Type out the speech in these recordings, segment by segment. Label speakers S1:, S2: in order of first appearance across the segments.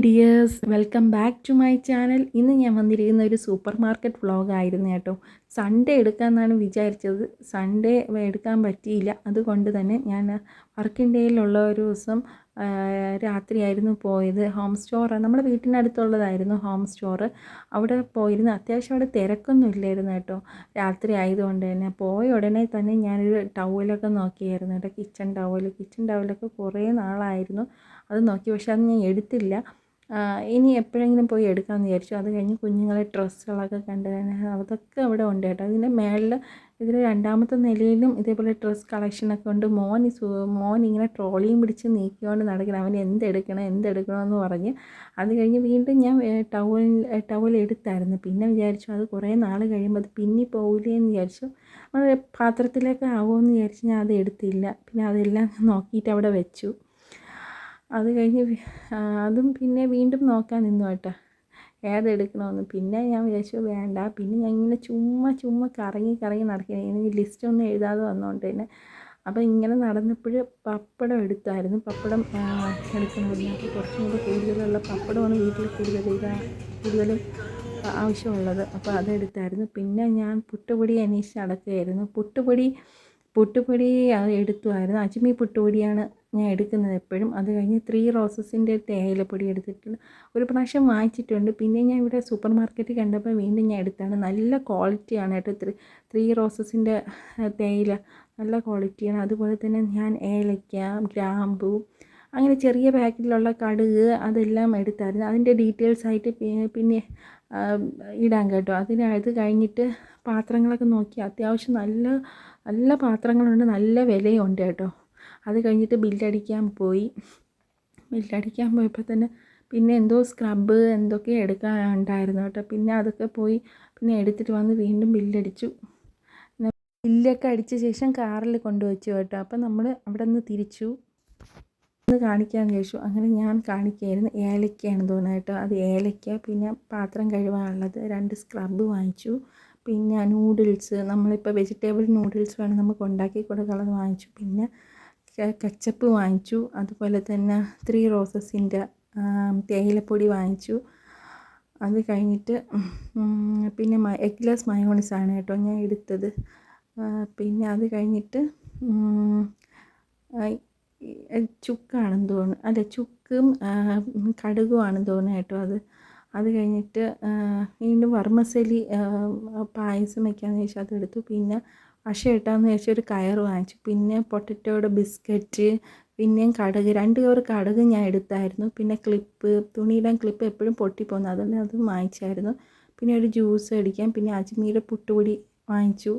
S1: Dears welcome back to my channel ഇന്ന് ഞാൻ വന്നിരിക്കുന്ന ഒരു സൂപ്പർ മാർക്കറ്റ് വ്ളോഗായിരുന്നു കേട്ടോ. സൺഡേ എടുക്കാമെന്നാണ് വിചാരിച്ചത്. സൺഡേ എടുക്കാൻ പറ്റിയില്ല. അതുകൊണ്ട് തന്നെ ഞാൻ വർക്കിംഗ് ഡേയിലുള്ള ഒരു ദിവസം രാത്രിയായിരുന്നു പോയത്. ഹോം സ്റ്റോർ നമ്മുടെ വീട്ടിനടുത്തുള്ളതായിരുന്നു ഹോം സ്റ്റോർ അവിടെ പോയിരുന്നു. അത്യാവശ്യം അവിടെ തിരക്കൊന്നും ഇല്ലായിരുന്നു കേട്ടോ. രാത്രി ആയതുകൊണ്ട് തന്നെ പോയ ഉടനെ തന്നെ ഞാനൊരു ടവലൊക്കെ നോക്കിയായിരുന്നു കേട്ടോ. കിച്ചൺ ടവൽ കിച്ചൺ ടവലൊക്കെ കുറേ നാളായിരുന്നു. അത് നോക്കി പക്ഷേ അത് ഞാൻ എടുത്തില്ല. ഇനി എപ്പോഴെങ്കിലും പോയി എടുക്കാമെന്ന് വിചാരിച്ചു. അത് കഴിഞ്ഞ് കുഞ്ഞുങ്ങളെ ഡ്രസ്സുകളൊക്കെ കണ്ട് അതൊക്കെ അവിടെ ഉണ്ട് കേട്ടോ. ഇതിന്റെ മേളിൽ ഇതിൽ രണ്ടാമത്തെ നിലയിലും ഇതേപോലെ ഡ്രസ്സ് കളക്ഷനൊക്കെ ഉണ്ട്. മോൻ മോൻ ഇങ്ങനെ ട്രോളിയും പിടിച്ച് നീക്കിക്കൊണ്ട് നടക്കണം അവൻ എന്തെടുക്കണം എന്തെടുക്കണമെന്ന് പറഞ്ഞ് അത് കഴിഞ്ഞ് വീണ്ടും ഞാൻ ടവൽ ടവൽ എടുത്തായിരുന്നു. പിന്നെ വിചാരിച്ചു അത് കുറേ നാൾ കഴിയുമ്പോൾ അത് പിന്നി പോകില്ലേ എന്ന് വിചാരിച്ചു. അത് പാത്രത്തിലൊക്കെ ആവുമെന്ന് വിചാരിച്ച് ഞാൻ അത് എടുത്തില്ല. പിന്നെ അതെല്ലാം നോക്കിയിട്ട് അവിടെ വെച്ചു. അത് കഴിഞ്ഞ് അതും പിന്നെ വീണ്ടും നോക്കാൻ നിന്നു കേട്ടോ. ഏതെടുക്കണമെന്ന് പിന്നെ ഞാൻ വിചാരിച്ചു വേണ്ട. പിന്നെ ഞാൻ ഇങ്ങനെ ചുമ്മാ ചുമ്മാ കറങ്ങി കറങ്ങി നടക്കുകയാണ് എനിക്ക് ലിസ്റ്റ് ഒന്നും എഴുതാതെ വന്നുകൊണ്ട് തന്നെ. അപ്പോൾ ഇങ്ങനെ നടന്നപ്പോൾ പപ്പടം എടുത്തായിരുന്നു. പപ്പടം എടുക്കണമെന്ന് അപ്പോൾ കുറച്ചും കൂടെ കൂടുതലുള്ള പപ്പടമാണ് വീട്ടിൽ കൂടുതൽ കൂടുതലും ആവശ്യമുള്ളത്. അപ്പോൾ അതെടുത്തായിരുന്നു പിന്നെ ഞാൻ പുട്ടുപൊടി അന്വേഷിച്ച് നടക്കുകയായിരുന്നു. പുട്ടുപൊടി പുട്ടുപൊടി എടുത്തുമായിരുന്നു അജ്മി പുട്ടുപൊടിയാണ് ഞാൻ എടുക്കുന്നത് എപ്പോഴും. അത് കഴിഞ്ഞ് ത്രീ റോസസിന്റെ തേയിലപ്പൊടി എടുത്തിട്ടുണ്ട്. ഒരു പ്രാവശ്യം വാങ്ങിച്ചിട്ടുണ്ട്. പിന്നെ ഞാൻ ഇവിടെ സൂപ്പർ മാർക്കറ്റിൽ കണ്ടപ്പോൾ വീണ്ടും ഞാൻ എടുത്താണ്. നല്ല ക്വാളിറ്റിയാണ് കേട്ടോ. ത്രീ ത്രീ റോസസിന്റെ തേയില. നല്ല ക്വാളിറ്റിയാണ്. അതുപോലെ തന്നെ ഞാൻ ഏലയ്ക്ക ഗ്രാമ്പു അങ്ങനെ ചെറിയ പാക്കറ്റിലുള്ള കടുക് അതെല്ലാം എടുത്തായിരുന്നു. അതിന്റെ ഡീറ്റെയിൽസ് ആയിട്ട് പിന്നെ ഇടാൻ ഇടാം കേട്ടോ. അതിന് അത് കഴിഞ്ഞിട്ട് പാത്രങ്ങളൊക്കെ നോക്കി. അത്യാവശ്യം നല്ല നല്ല പാത്രങ്ങളുണ്ട്. നല്ല വിലയുണ്ട് കേട്ടോ. അത് കഴിഞ്ഞിട്ട് ബില്ലടിക്കാൻ പോയി. ബില്ലടിക്കാൻ പോയപ്പോൾ തന്നെ പിന്നെ എന്തോ സ്ക്രബ് എന്തൊക്കെ എടുക്കാൻ ഉണ്ടായിരുന്നു കേട്ടോ. പിന്നെ അതൊക്കെ പോയി പിന്നെ എടുത്തിട്ട് വന്ന് വീണ്ടും ബില്ലടിച്ചു. ബില്ലൊക്കെ അടിച്ച ശേഷം കാറിൽ കൊണ്ടുവച്ചു കേട്ടോ. അപ്പം നമ്മൾ അവിടെ നിന്ന് തിരിച്ചു. ഒന്ന് കാണിക്കാൻ ചോദിച്ചു അങ്ങനെ ഞാൻ കാണിക്കുകയായിരുന്നു ഏലക്കയാണ് തോന്നുന്നത് കേട്ടോ. അത് ഏലക്ക പിന്നെ പാത്രം കഴുകാനുള്ളത് രണ്ട് സ്ക്രബ് വാങ്ങിച്ചു. പിന്നെ നൂഡിൽസ് നമ്മളിപ്പോൾ വെജിറ്റബിൾ നൂഡിൽസ് വേണം നമുക്ക് ഉണ്ടാക്കി കൊടുക്കാനുള്ളത് വാങ്ങിച്ചു. പിന്നെ കച്ചപ്പ് വാങ്ങിച്ചു. അതുപോലെ തന്നെ ത്രീ റോസസിന്റെ തേയിലപ്പൊടി വാങ്ങിച്ചു. അത് കഴിഞ്ഞിട്ട് പിന്നെ എഗ്ലെസ് മയോണിസാണ് കേട്ടോ ഞാൻ എടുത്തത്. പിന്നെ അത് കഴിഞ്ഞിട്ട് ചുക്കാണെന്ന് തോന്നുന്നു. അല്ല ചുക്കും കടുകുമാണെന്ന് തോന്നുന്നു കേട്ടോ അത്. അത് കഴിഞ്ഞിട്ട് വീണ്ടും വർമ്മസലി പായസം വയ്ക്കാമെന്ന് ചോദിച്ചാൽ അതെടുത്തു പിന്നെ അശ ഇട്ടാന്ന് ചോദിച്ചാൽ ഒരു കയർ വാങ്ങിച്ചു. പിന്നെ പൊട്ടറ്റോയുടെ ബിസ്ക്കറ്റ് പിന്നെയും കടുക്. രണ്ട് കവർ കടുക് ഞാൻ എടുത്തായിരുന്നു. പിന്നെ ക്ലിപ്പ് തുണിയിടാൻ ക്ലിപ്പ് എപ്പോഴും പൊട്ടിപ്പോകുന്നു അതുകൊണ്ട് അത് വാങ്ങിച്ചായിരുന്നു. പിന്നെ ഒരു ജ്യൂസ് അടിക്കാൻ. പിന്നെ അജ്മീരെ പുട്ടുപൊടി വാങ്ങിച്ചു.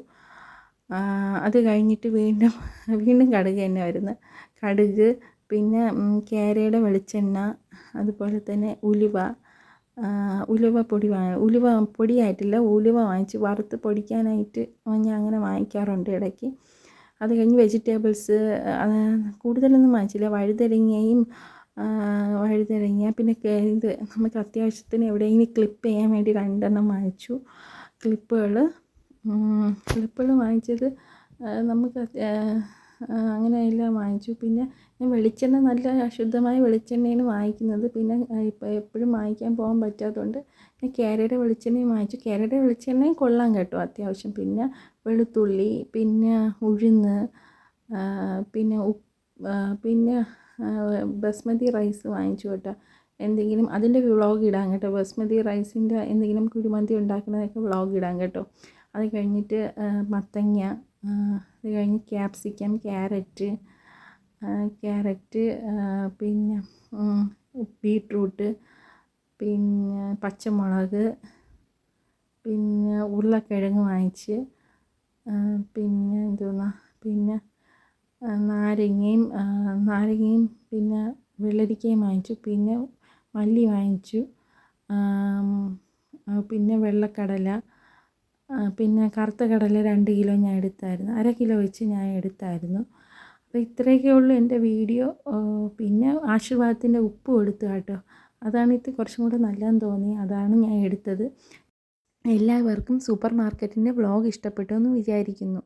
S1: അത് കഴിഞ്ഞിട്ട് വീണ്ടും വീണ്ടും കടുക് തന്നെ വരുന്നത്. കടുക് പിന്നെ കേരയുടെ വെളിച്ചെണ്ണ അതുപോലെ തന്നെ ഉലുവ ഉലുവ പൊടി ഉലുവ പൊടിയായിട്ടില്ല ഉലുവ വാങ്ങിച്ച് വറുത്ത് പൊടിക്കാനായിട്ട് ഞാൻ അങ്ങനെ വാങ്ങിക്കാറുണ്ട് ഇടയ്ക്ക്. അത് കഴിഞ്ഞ് വെജിറ്റബിൾസ് കൂടുതലൊന്നും വാങ്ങിച്ചില്ല. വഴുതരങ്ങയും വഴുതരങ്ങ പിന്നെ ഇത് നമുക്ക് അത്യാവശ്യത്തിന് എവിടെയെങ്കിലും ക്ലിപ്പ് ചെയ്യാൻ വേണ്ടി രണ്ടെണ്ണം വാങ്ങിച്ചു. ക്ലിപ്പുകൾ ക്ലിപ്പുകൾ വാങ്ങിച്ചത് നമുക്ക് അത്- ആ, ആ, അങ്ങനെ എല്ലാം വാങ്ങിച്ചു. പിന്നെ ഞാൻ വെളിച്ചെണ്ണ നല്ല ശുദ്ധമായ വെളിച്ചെണ്ണയാണ് വാങ്ങിക്കുന്നത്. പിന്നെ ഇപ്പോൾ എപ്പോഴും വാങ്ങിക്കാൻ പോകാൻ പറ്റാത്തതുകൊണ്ട് ഞാൻ കേരയുടെ വെളിച്ചെണ്ണയും വാങ്ങിച്ചു. കേരയുടെ വെളിച്ചെണ്ണയും കൊള്ളാം കേട്ടോ അത്യാവശ്യം. പിന്നെ വെളുത്തുള്ളി പിന്നെ ഉഴുന്ന് പിന്നെ പിന്നെ ബസ്മതി റൈസ് വാങ്ങിച്ചു കേട്ടോ. എന്തെങ്കിലും അതിന്റെ വ്ളോഗ് ഇടാം കേട്ടോ. ബസ്മതി റൈസിന്റെ എന്തെങ്കിലും കുഴിമന്തി ഉണ്ടാക്കുന്നതൊക്കെ വ്ളോഗ് ഇടാം കേട്ടോ. അത് കഴിഞ്ഞിട്ട് മത്തങ്ങ അത് കഴിഞ്ഞ് ക്യാപ്സിക്കം ക്യാരറ്റ് ക്യാരറ്റ് പിന്നെ ബീട്രൂട്ട് പിന്നെ പച്ചമുളക് പിന്നെ ഉരുളക്കിഴങ്ങ് വാങ്ങിച്ച് പിന്നെ എന്തോന്നാ പിന്നെ നാരങ്ങയും നാരങ്ങയും പിന്നെ വെള്ളരിക്കയും വാങ്ങിച്ചു പിന്നെ മല്ലി വാങ്ങിച്ചു പിന്നെ വെള്ളക്കടല പിന്നെ കറുത്ത കടല രണ്ട് കിലോ ഞാൻ എടുത്തായിരുന്നു. അര കിലോ വെച്ച് ഞാൻ എടുത്തായിരുന്നു. അപ്പോൾ ഇത്രയൊക്കെ ഉള്ളൂ എന്റെ വീഡിയോ. പിന്നെ ആശീർവാദത്തിന്റെ ഉപ്പും എടുത്തു കേട്ടോ. അതാണ് ഇത് കുറച്ചും കൂടെ നല്ലതെന്ന് തോന്നി. അതാണ് ഞാൻ എടുത്തത്. എല്ലാവർക്കും സൂപ്പർ മാർക്കറ്റിന്റെ വ്ളോഗ് ഇഷ്ടപ്പെട്ടു എന്ന് വിചാരിക്കുന്നു.